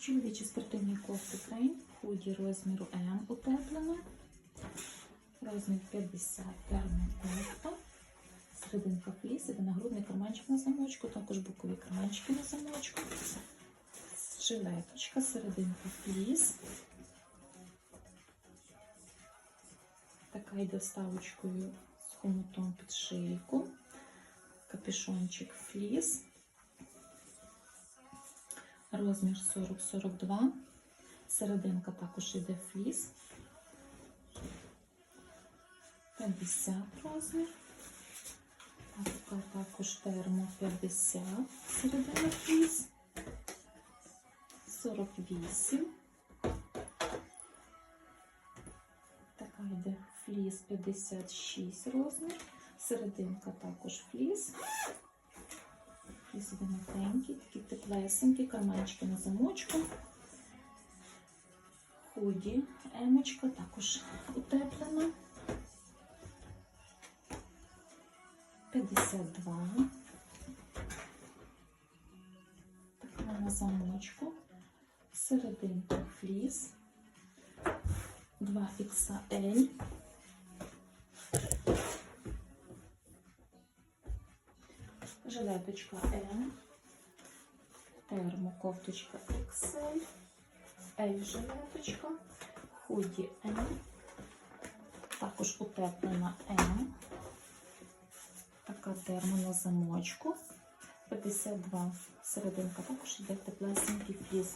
Чоловічі спортивні кофти крейн, худі розміру М утеплено. Розмір 50 термокофта. Серединка фліс, іде нагрудний карманчик на замочку, також бокові карманчики на замочку. Жилеточка, серединка фліс. Така йде вставочкою з хомутом під шийку. Капюшончик фліс. Розмір 40-42. Серединка також йде фліс. 50 розмір. Така також термо 50. Середина фліс. 48. Така йде фліс 56 розмір. Серединка також фліс. Фліс іде м'якенький, такі теплесенькі, карманчики на замочку. Худі емочка також утеплена. 52. Така на замочку. Серединка фліс. 2 XL. Жилеточка М. Термокофточка XL. L жилеточка. Худі М. Також утеплена М. Така термо на замочку. 52 серединка також йде теплесенький фліс.